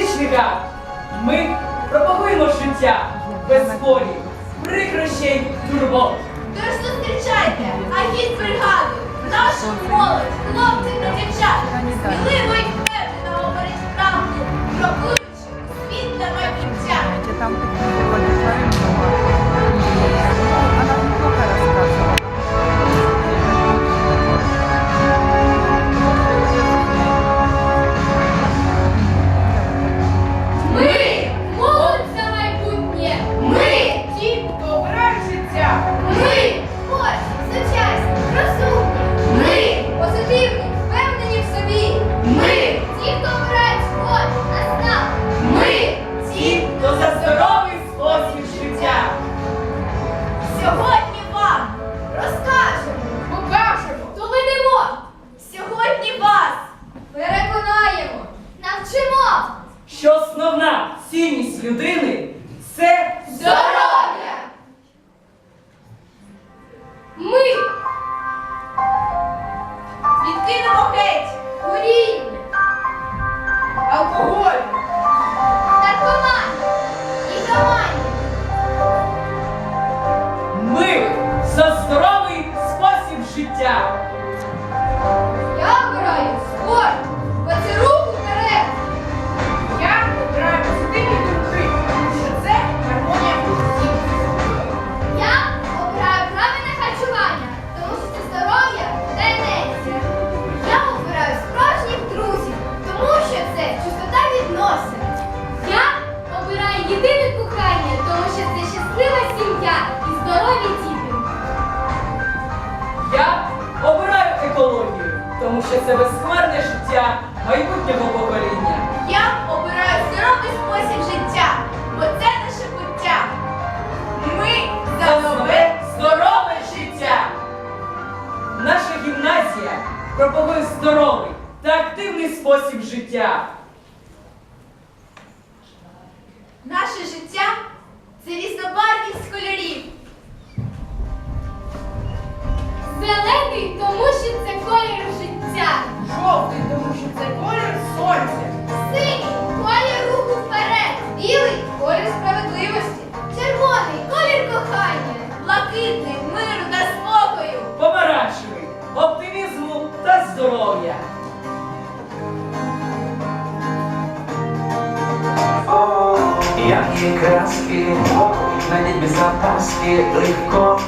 віру, фізичний. Ми пропагуємо життя без болі, прикрощей турбот. Тож зустрічайте агіт бригаду, нашу молодь, хлопців людини це здоров'я. Ми відкинемо геть куріння, алкоголь, що це безхмарне життя майбутнього покоління. Я обираю здоровий спосіб життя, бо це наше буття. Ми За нове здорове життя. Наша гімназія пропагує здоровий та активний спосіб життя. Наше життя це різнобарвність кольорів. Зелений, тому що Яркие краски, надеть без опаски легко.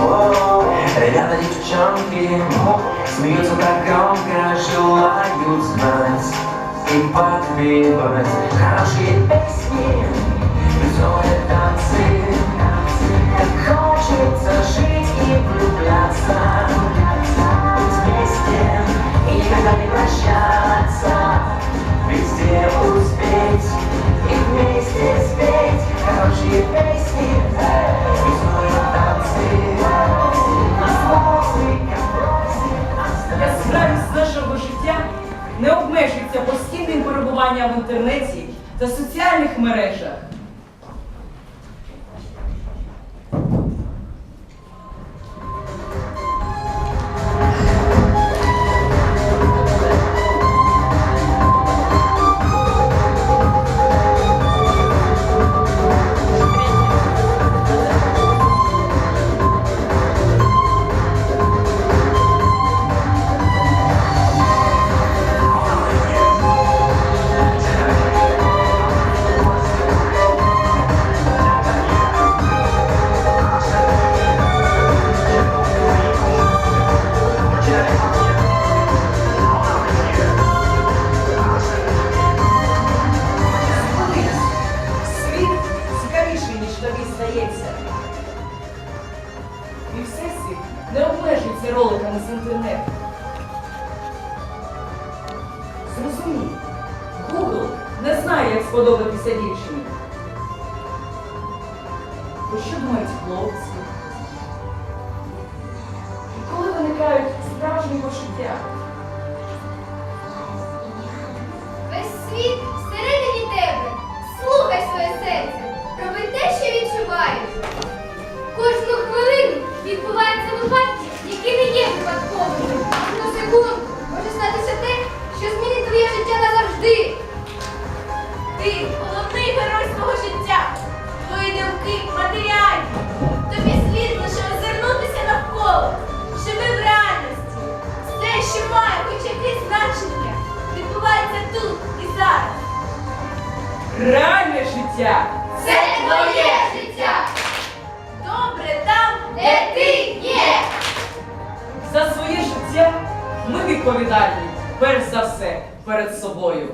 О, Ребята, девчонки, смеются так громко, желают знать и подпевать хорошие песни, веселые танцы. Так хочется жить и влюбляться, быть вместе и никогда не прощаться, В інтернеті та соціальних мережах. З інтернету. Зрозумій, Google не знає, як сподобатися дівчині. Про що думають хлопці? І коли виникають справжні почуття? Весь світ життя Це твоє життя! Добре там, Де ти є! за своє життя ми відповідальні, перш за все, перед собою.